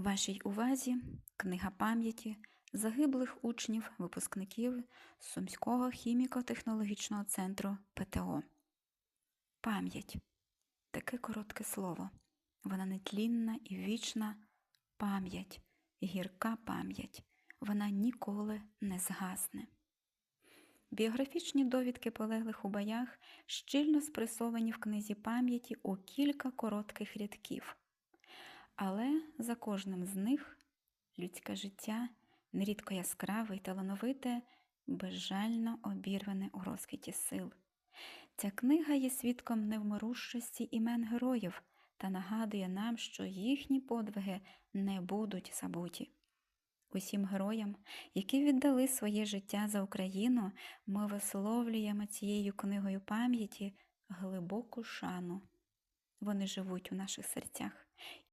Вашій увазі книга пам'яті загиблих учнів, випускників Сумського хіміко-технологічного центру ПТО. Пам'ять таке коротке слово. Вона нетлінна і вічна пам'ять, гірка пам'ять. Вона ніколи не згасне. Біографічні довідки полеглих у боях щільно спресовані в книзі пам'яті у кілька коротких рядків. Але за кожним з них людське життя, нерідко яскраве й талановите, безжально обірване у розквіті сил. Ця книга є свідком невмирущості імен героїв та нагадує нам, що їхні подвиги не будуть забуті. Усім героям, які віддали своє життя за Україну, ми висловлюємо цією книгою пам'яті глибоку шану. Вони живуть у наших серцях